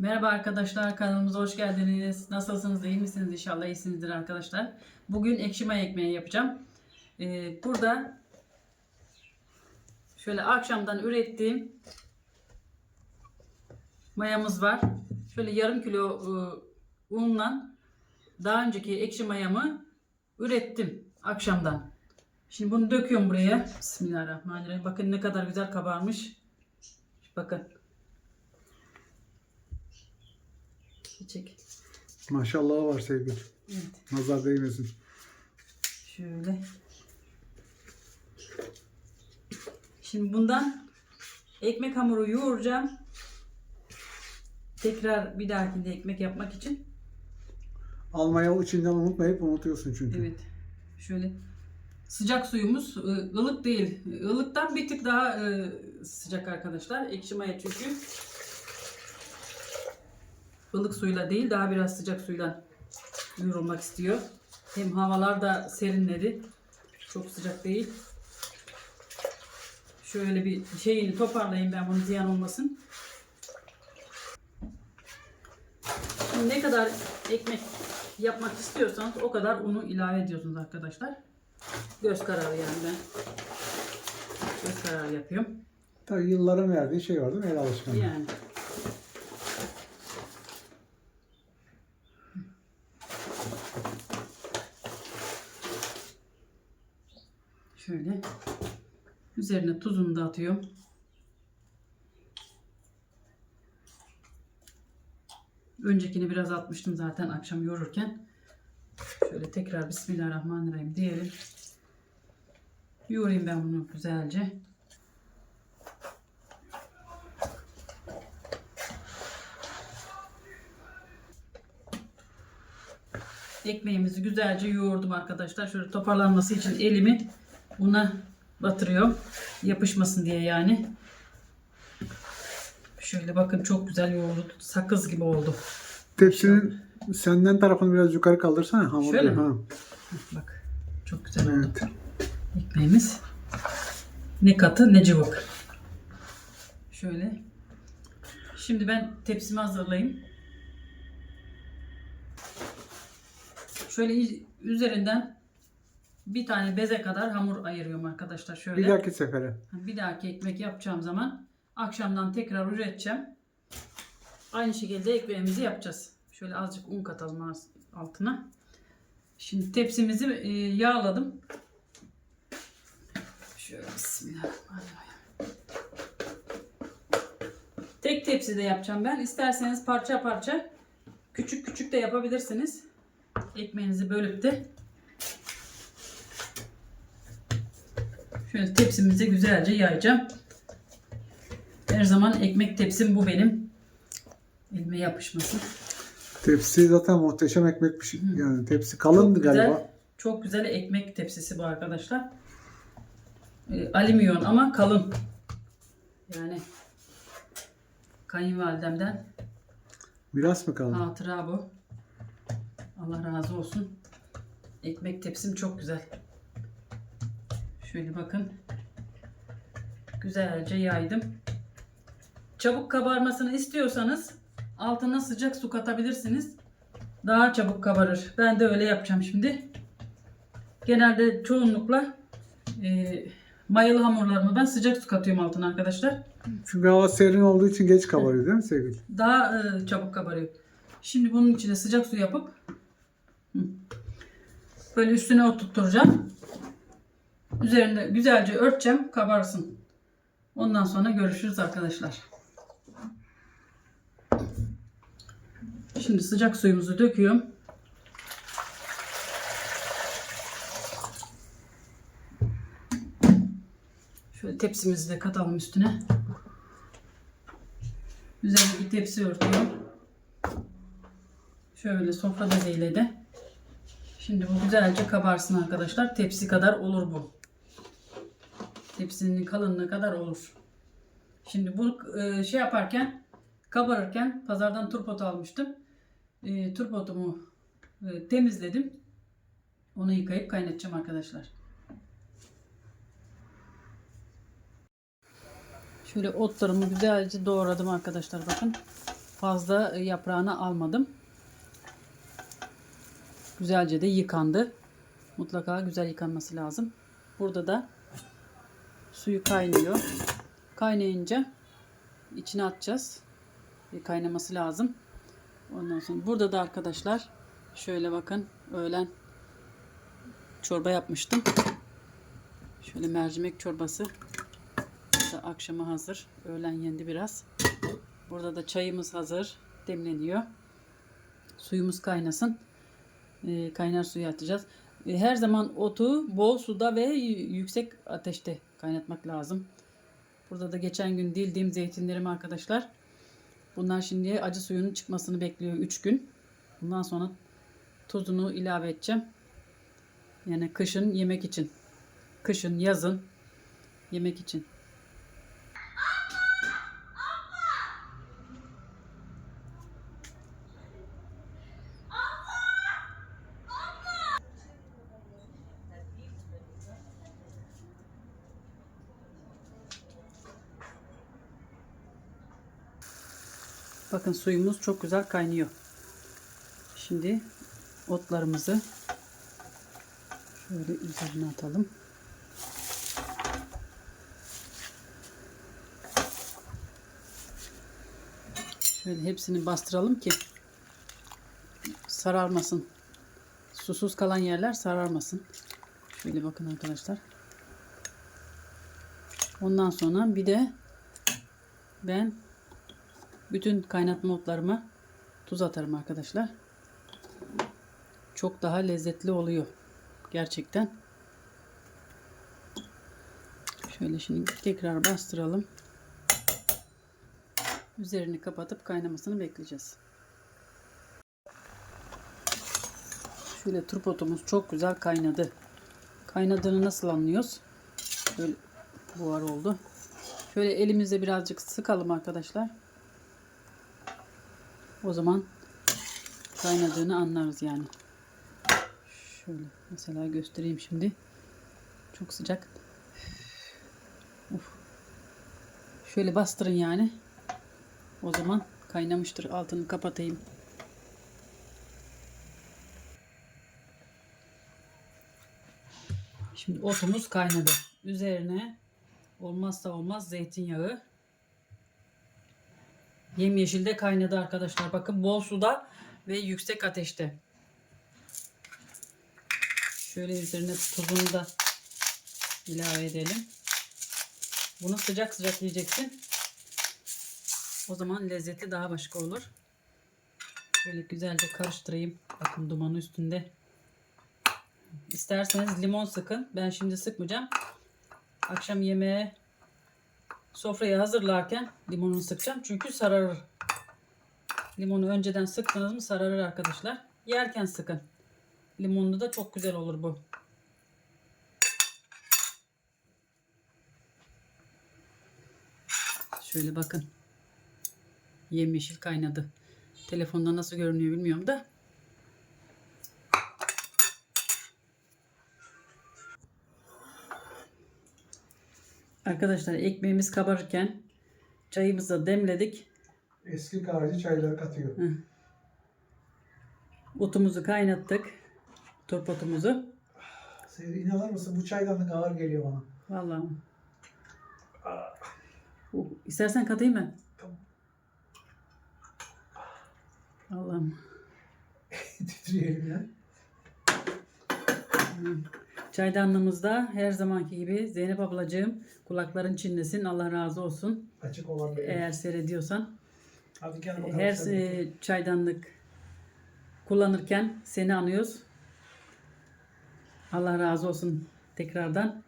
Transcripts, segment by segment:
Merhaba arkadaşlar kanalımıza hoş geldiniz. Nasılsınız iyi misiniz inşallah iyisinizdir arkadaşlar. Bugün ekşi maya ekmeği yapacağım. Ee, burada şöyle akşamdan ürettiğim mayamız var. Şöyle yarım kilo e, unla daha önceki ekşi mayamı ürettim akşamdan. Şimdi bunu döküyorum buraya. Bismillahirrahmanirrahim. Bakın ne kadar güzel kabarmış. Bakın. Çek. Maşallah var sevgili. Evet. Nazar değmesin. Şöyle. Şimdi bundan ekmek hamuru yoğuracağım. Tekrar bir dahakinde ekmek yapmak için. Almaya içinden unutmayıp unutuyorsun çünkü. Evet. Şöyle sıcak suyumuz ı, ılık değil. Ilıktan bir tık daha ı, sıcak arkadaşlar. Ekşi maya çünkü. Ilık suyla değil daha biraz sıcak suyla yoğrulmak istiyor. Hem havalar da serinledi. Çok sıcak değil. Şöyle bir şeyini toparlayayım ben bunu ziyan olmasın. Şimdi ne kadar ekmek yapmak istiyorsanız o kadar unu ilave ediyorsunuz arkadaşlar. Göz kararı yani ben. Göz kararı yapıyorum. Tabii yılların verdiği şey var değil mi? El alışkanlığı. Yani. Şöyle üzerine tuzunu da atıyorum. Öncekini biraz atmıştım zaten akşam yoğururken. Şöyle tekrar Bismillahirrahmanirrahim diyelim. Yoğurayım ben bunu güzelce. Ekmeğimizi güzelce yoğurdum arkadaşlar. Şöyle toparlanması için elimi buna batırıyorum. Yapışmasın diye yani. Şöyle bakın çok güzel yoğurdu. Sakız gibi oldu. Tepsinin senden tarafını biraz yukarı kaldırsana. Hamur Şöyle ha. Bak çok güzel oldu. Evet. Ekmeğimiz. Ne katı ne cıvık. Şöyle. Şimdi ben tepsimi hazırlayayım. Şöyle üzerinden bir tane beze kadar hamur ayırıyorum arkadaşlar. Şöyle. Bir dahaki sefere. Bir dahaki ekmek yapacağım zaman akşamdan tekrar üreteceğim. Aynı şekilde ekmeğimizi yapacağız. Şöyle azıcık un katalım altına. Şimdi tepsimizi e, yağladım. Şöyle bismillahirrahmanirrahim. Tek tepside yapacağım ben. İsterseniz parça parça küçük küçük de yapabilirsiniz. Ekmeğinizi bölüp de Şöyle tepsimize güzelce yayacağım. Her zaman ekmek tepsim bu benim. Elime yapışmasın. Tepsi zaten muhteşem ekmek pişi. Yani tepsi kalındı Çok güzel, galiba. çok güzel ekmek tepsisi bu arkadaşlar. Ee, alüminyon ama kalın. Yani kayınvalidemden Biraz mı kaldı? hatıra bu. Allah razı olsun. Ekmek tepsim çok güzel. Şöyle bakın. Güzelce yaydım. Çabuk kabarmasını istiyorsanız altına sıcak su katabilirsiniz. Daha çabuk kabarır. Ben de öyle yapacağım şimdi. Genelde çoğunlukla e, mayalı hamurlarımı ben sıcak su katıyorum altına arkadaşlar. Çünkü hava serin olduğu için geç kabarıyor değil mi sevgili? Daha e, çabuk kabarıyor. Şimdi bunun içine sıcak su yapıp böyle üstüne oturtacağım. Üzerinde güzelce örteceğim kabarsın. Ondan sonra görüşürüz arkadaşlar. Şimdi sıcak suyumuzu döküyorum. Şöyle tepsimizi de katalım üstüne. Üzerine bir tepsi örtüyorum. Şöyle sofra bezeyle de. Şimdi bu güzelce kabarsın arkadaşlar. Tepsi kadar olur bu. Tepsinin kalınlığı kadar olur. Şimdi bu e, şey yaparken kabarırken pazardan turpot almıştım. E, turpotumu e, temizledim. Onu yıkayıp kaynatacağım arkadaşlar. Şöyle otlarımı güzelce doğradım arkadaşlar bakın. fazla yaprağını almadım. Güzelce de yıkandı. Mutlaka güzel yıkanması lazım. Burada da suyu kaynıyor. Kaynayınca içine atacağız. Bir kaynaması lazım. Ondan sonra burada da arkadaşlar şöyle bakın öğlen çorba yapmıştım. Şöyle mercimek çorbası. Da akşama hazır. Öğlen yendi biraz. Burada da çayımız hazır. Demleniyor. Suyumuz kaynasın. Ee, kaynar suyu atacağız. Ee, her zaman otu bol suda ve yüksek ateşte kaynatmak lazım. Burada da geçen gün dildiğim zeytinlerim arkadaşlar. Bunlar şimdi acı suyunun çıkmasını bekliyor 3 gün. Bundan sonra tuzunu ilave edeceğim. Yani kışın yemek için. Kışın, yazın yemek için. Bakın suyumuz çok güzel kaynıyor. Şimdi otlarımızı şöyle üzerine atalım. Şöyle hepsini bastıralım ki sararmasın. Susuz kalan yerler sararmasın. Şöyle bakın arkadaşlar. Ondan sonra bir de ben bütün kaynatma otlarıma tuz atarım arkadaşlar. Çok daha lezzetli oluyor. Gerçekten. Şöyle şimdi tekrar bastıralım. Üzerini kapatıp kaynamasını bekleyeceğiz. Şöyle turp otumuz çok güzel kaynadı. Kaynadığını nasıl anlıyoruz? Böyle buhar oldu. Şöyle elimizde birazcık sıkalım arkadaşlar. O zaman kaynadığını anlarız yani. Şöyle mesela göstereyim şimdi. Çok sıcak. Uf. Şöyle bastırın yani. O zaman kaynamıştır. Altını kapatayım. Şimdi otumuz kaynadı. Üzerine olmazsa olmaz zeytinyağı. Yemyeşil de kaynadı arkadaşlar. Bakın bol suda ve yüksek ateşte. Şöyle üzerine tuzunu da ilave edelim. Bunu sıcak sıcak yiyeceksin. O zaman lezzeti daha başka olur. Şöyle güzelce karıştırayım. Bakın dumanı üstünde. İsterseniz limon sıkın. Ben şimdi sıkmayacağım. Akşam yemeğe sofrayı hazırlarken limonunu sıkacağım. Çünkü sararır. Limonu önceden sıktınız mı sararır arkadaşlar. Yerken sıkın. Limonlu da çok güzel olur bu. Şöyle bakın. Yemyeşil kaynadı. Telefonda nasıl görünüyor bilmiyorum da. Arkadaşlar ekmeğimiz kabarırken çayımızı da demledik. Eski kahveci çayları katıyor. Otumuzu kaynattık. Turp otumuzu. Seyri inanır mısın bu çaydanlık ağır geliyor bana. Vallahi. Uh, istersen katayım mı? Tamam. Allah'ım. Titriyor elimden. Çaydanlığımızda her zamanki gibi Zeynep ablacığım kulakların çinlesin. Allah razı olsun. Açık olan bir Eğer seyrediyorsan. Hadi gel bakalım. Her e, çaydanlık kullanırken seni anıyoruz. Allah razı olsun tekrardan.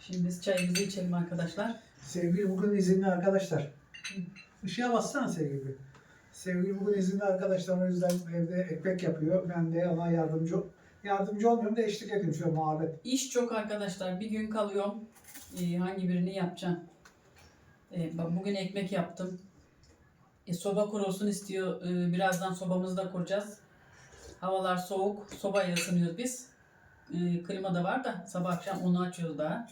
Şimdi biz çayımızı içelim arkadaşlar. Sevgili bugün izinli arkadaşlar. Işığa bassana sevgili. Sevgili bugün izinli arkadaşlar o yüzden evde ekmek yapıyor. Ben de ona yardımcı yardımcı olmuyorum da eşlik ediyorum şöyle muhabbet. İş çok arkadaşlar. Bir gün kalıyorum. Ee, hangi birini yapacağım? Ee, bak bugün ekmek yaptım. E, soba kurulsun istiyor. Ee, birazdan sobamızı da kuracağız. Havalar soğuk. Sobayla ısınıyoruz biz. Ee, klima da var da sabah akşam onu açıyoruz daha.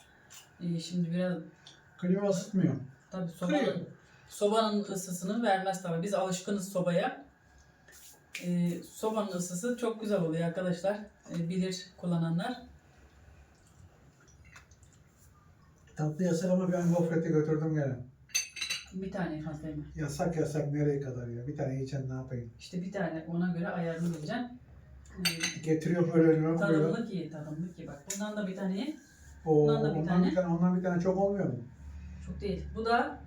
Ee, şimdi biraz Klima ısıtmıyor. Tabii Kırıyor. Sobanın, ısısını vermez tabii. Biz alışkınız sobaya. Ee, sobanın ısısı çok güzel oluyor arkadaşlar. Ee, bilir kullananlar. Tatlı yasak ama ben gofrete götürdüm gene. Bir tane fazla yeme. Yasak yasak nereye kadar ya? Bir tane yiyeceğim ne yapayım? İşte bir tane ona göre ayarını bileceksin. Ee, Getiriyor böyle önüme koyuyor. tadımlık ye, tadımlık ye. Bak bundan da bir tane ye. Oo, Ondan da bir ondan tane. bir tane, ondan bir tane çok olmuyor mu? Çok değil. Bu da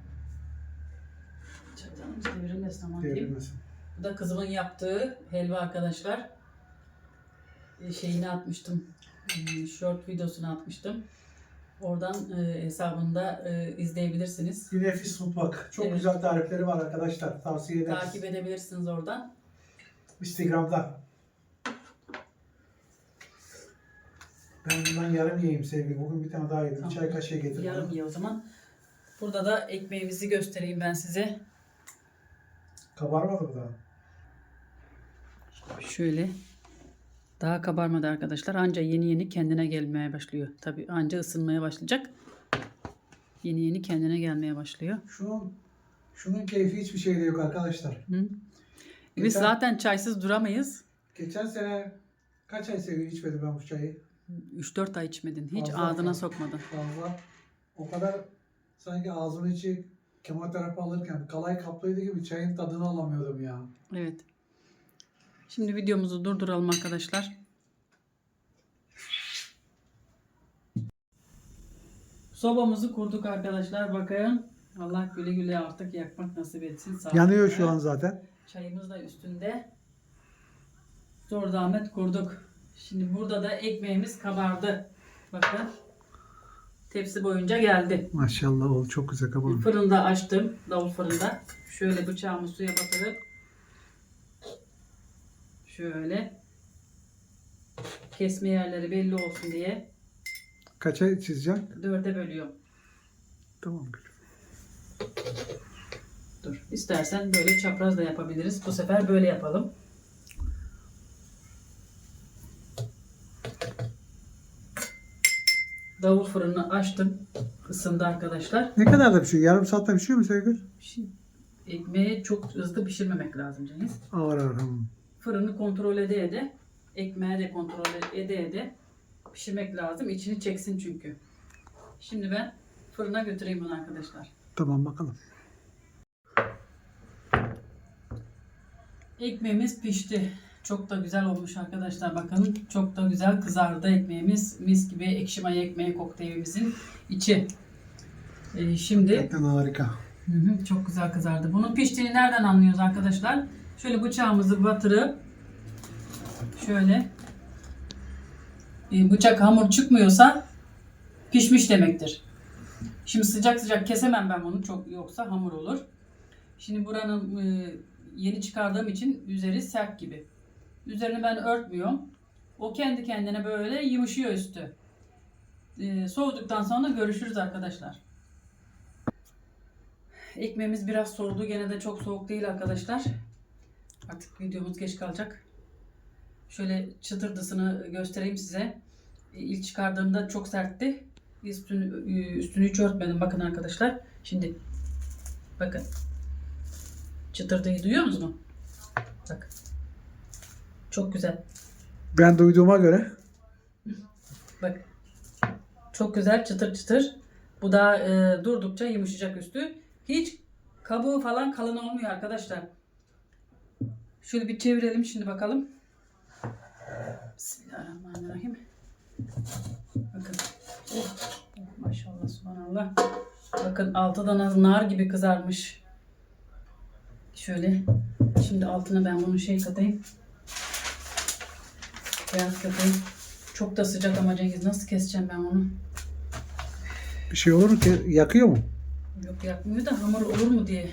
Çatalım çevirilmesin aman diyeyim. Devrilmesin. Bu da kızımın yaptığı helva arkadaşlar. Ee, Şeyini atmıştım. Hmm, Short videosunu atmıştım. Oradan e, hesabında e, izleyebilirsiniz. Bir nefis mutfak. Çok Evet. güzel tarifleri var arkadaşlar. Tavsiye ederiz. Takip edebilirsiniz oradan. Instagram'da. Ben bundan yarım yiyeyim sevgili. Bugün bir tane daha yedim. Tamam. Çay kaşığı getirdim. Yarım ye o zaman. Burada da ekmeğimizi göstereyim ben size. Kabarmadı mı daha? Şöyle. Daha kabarmadı arkadaşlar. Anca yeni yeni kendine gelmeye başlıyor. Tabii anca ısınmaya başlayacak. Yeni yeni kendine gelmeye başlıyor. Şunun şunun keyfi hiçbir şeyde yok arkadaşlar. Hı? Biz Geçen- zaten çaysız duramayız. Geçen sene kaç ay sevgili içmedim ben bu çayı. 3-4 ay içmedin. Hiç Fazla ağzına sokmadın. Fazla. O kadar sanki ağzımın içi kemoterapi alırken kalay kaplıydı gibi çayın tadını alamıyordum ya. Evet. Şimdi videomuzu durduralım arkadaşlar. Sobamızı kurduk arkadaşlar. Bakın. Allah güle güle artık yakmak nasip etsin. Sağ Yanıyor şu an zaten. Çayımız da üstünde. Zor zahmet kurduk. Şimdi burada da ekmeğimiz kabardı. Bakın. Tepsi boyunca geldi. Maşallah oldu çok güzel kabarmış. Fırında açtım. Davul fırında. Şöyle bıçağımı suya batırıp şöyle kesme yerleri belli olsun diye Kaça çizeceksin? dörde bölüyorum. Tamam gülüm. Dur. İstersen böyle çapraz da yapabiliriz. Bu sefer böyle yapalım. Davul fırını açtım. Isındı arkadaşlar. Ne kadar da pişiyor? Yarım saatte pişiyor mu sevgili? Şimdi ekmeği çok hızlı pişirmemek lazım Cengiz. Ağır ağır. Fırını kontrol ede ede, ekmeği de kontrol ede ede pişirmek lazım. İçini çeksin çünkü. Şimdi ben fırına götüreyim bunu arkadaşlar. Tamam bakalım. Ekmeğimiz pişti. Çok da güzel olmuş arkadaşlar bakın. Çok da güzel kızardı ekmeğimiz. Mis gibi ekşi maya ekmeği kokteyilimizin içi. Ee, şimdi Gerçekten harika. Hı hı, çok güzel kızardı. Bunun piştiğini nereden anlıyoruz arkadaşlar? Şöyle bıçağımızı batırıp şöyle e, bıçak hamur çıkmıyorsa pişmiş demektir. Şimdi sıcak sıcak kesemem ben bunu çok yoksa hamur olur. Şimdi buranın e, yeni çıkardığım için üzeri sert gibi. Üzerini ben örtmüyorum. O kendi kendine böyle yumuşuyor üstü. E, soğuduktan sonra görüşürüz arkadaşlar. Ekmeğimiz biraz soğudu. Gene de çok soğuk değil arkadaşlar. Artık videomuz geç kalacak. Şöyle çıtırdısını göstereyim size. E, İlk çıkardığımda çok sertti. Üstünü, e, üstünü hiç örtmedim. Bakın arkadaşlar. Şimdi bakın. Çıtırdıyı duyuyor musunuz? Bak. Çok güzel. Ben duyduğuma göre Bak. Çok güzel çıtır çıtır. Bu da e, durdukça yumuşayacak üstü. Hiç kabuğu falan kalın olmuyor arkadaşlar. Şöyle bir çevirelim şimdi bakalım. Bismillahirrahmanirrahim. Bakın. Oh, oh, maşallah subhanallah. Bakın altı da nar- nar gibi kızarmış. Şöyle. Şimdi altına ben bunu şey katayım. Beyaz katayım. Çok da sıcak ama Cengiz nasıl keseceğim ben onu? bir şey olur ki yakıyor mu? Yok yakmıyor da hamur olur mu diye.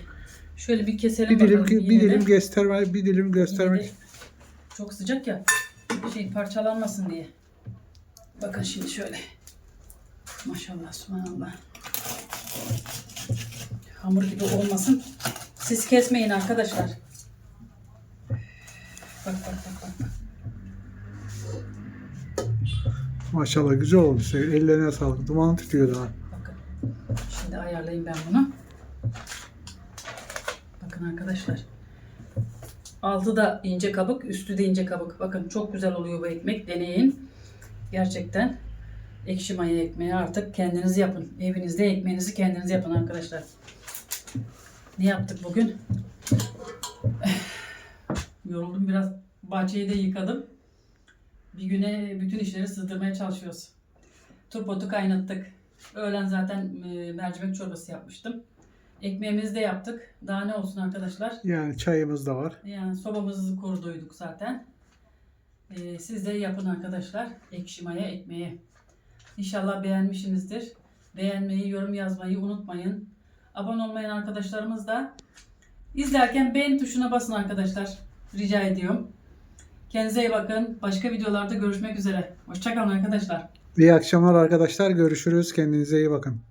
Şöyle bir keselim Bir dilim bakalım bir yine de. dilim göstermek, bir dilim Yine de göstermek. Çok sıcak ya. Şey parçalanmasın diye. Bakın şimdi şöyle. Maşallah subhanallah. Hamur gibi olmasın. Siz kesmeyin arkadaşlar. Bak bak bak bak. Maşallah güzel sevgili. Ellerine sağlık. Duman tutuyor daha. Bakın. Şimdi ayarlayayım ben bunu. Bakın arkadaşlar. Altı da ince kabuk, üstü de ince kabuk. Bakın çok güzel oluyor bu ekmek. Deneyin. Gerçekten ekşi maya ekmeği artık kendiniz yapın. Evinizde ekmeğinizi kendiniz yapın arkadaşlar. Ne yaptık bugün? Yoruldum biraz. Bahçeyi de yıkadım. Bir güne bütün işleri sığdırmaya çalışıyoruz. Turpotu kaynattık. Öğlen zaten e, mercimek çorbası yapmıştım. Ekmeğimizi de yaptık. Daha ne olsun arkadaşlar. Yani çayımız da var. Yani sobamızı kuruduyduk zaten. Ee, siz de yapın arkadaşlar. Ekşi maya ekmeği. İnşallah beğenmişsinizdir. Beğenmeyi, yorum yazmayı unutmayın. Abone olmayan arkadaşlarımız da izlerken beğen tuşuna basın arkadaşlar. Rica ediyorum. Kendinize iyi bakın. Başka videolarda görüşmek üzere. Hoşçakalın arkadaşlar. İyi akşamlar arkadaşlar. Görüşürüz. Kendinize iyi bakın.